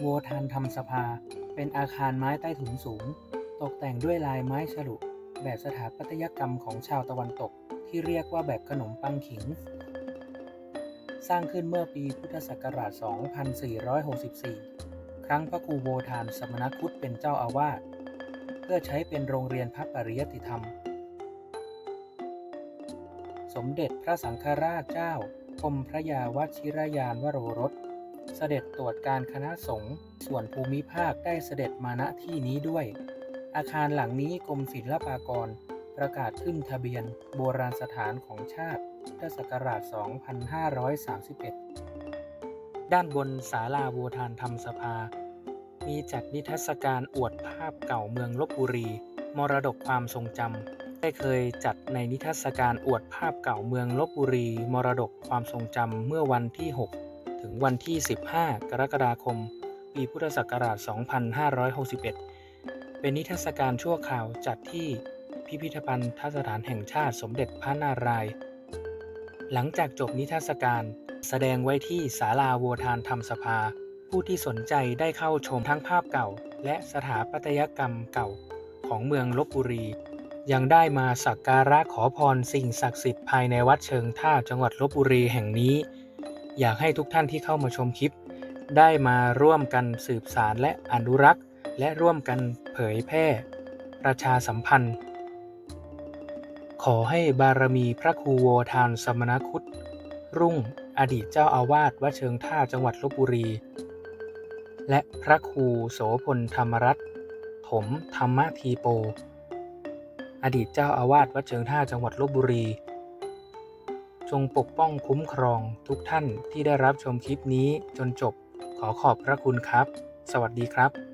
โวทานธรรมสภา เป็นอาคารไม้ใต้ถุนสูง ตกแต่งด้วยลายไม้ฉลุ แบบสถาปัตยกรรมของชาวตะวันตก ที่เรียกว่าแบบขนมปังขิง สร้างขึ้นเมื่อปีพุทธศักราช 2464 ครั้งพระครูโวทานสมณคุตเป็นเจ้าอาวาส เพื่อใช้เป็นโรงเรียนพระปริยติธรรม สมเด็จพระสังฆราชเจ้ากรมพระยาวชิรยานวโรรส เสด็จตรวจการคณะสงฆ์ส่วนภูมิภาคได้เสด็จมาณที่นี้ด้วย อาคารหลังนี้กรมศิลปากร ประกาศขึ้นทะเบียนโบราณสถานของชาติพุทธศักราช 2531 ด้านบนศาลาโวทานธรรมสภา มีจัดนิทรรศการอวดภาพเก่าเมืองลบบุรี มรดกความทรงจำได้เคยจัดในนิทรรศการอวดภาพเก่าเมืองลบบุรี มรดกความทรงจำเมื่อวันที่ 6 ถึงวันที่ 15 กรกฎาคม ปีพุทธศักราช 2561 เป็นนิทรรศการชั่วคราวจัดที่พิพิธภัณฑ์สถานแห่งชาติสมเด็จพระนารายณ์ หลังจากจบนิทรรศการแสดงไว้ที่ศาลาโวทานธรรมสภา ผู้ที่สนใจได้เข้าชมทั้งภาพเก่า และสถาปัตยกรรมเก่าของเมืองลบบุรี ยังได้มาสักการะขอพรสิ่งศักดิ์สิทธิ์ภายในวัดเชิงท่าจังหวัดลบบุรีแห่งนี้ อยากให้ทุกท่านที่เข้ามาชมคลิป ได้มาร่วมกันสืบสารและอนุรักษ์ และร่วมกันเผยแพร่ ประชาสัมพันธ์ ขอให้บารมีพระครูโวทานสมณคุตรุ่งอดีตเจ้าอาวาสวัดเชิงท่าจังหวัดลบบุรี และพระครูโสพลธรรมรัตน์ถมธรรมทีโป อดีตเจ้าอาวาสวัดเชิงท่าจังหวัดลบบุรี จงปกป้องคุ้มครองทุกท่านที่ได้รับชมคลิปนี้จนจบ ขอขอบพระคุณครับ สวัสดีครับ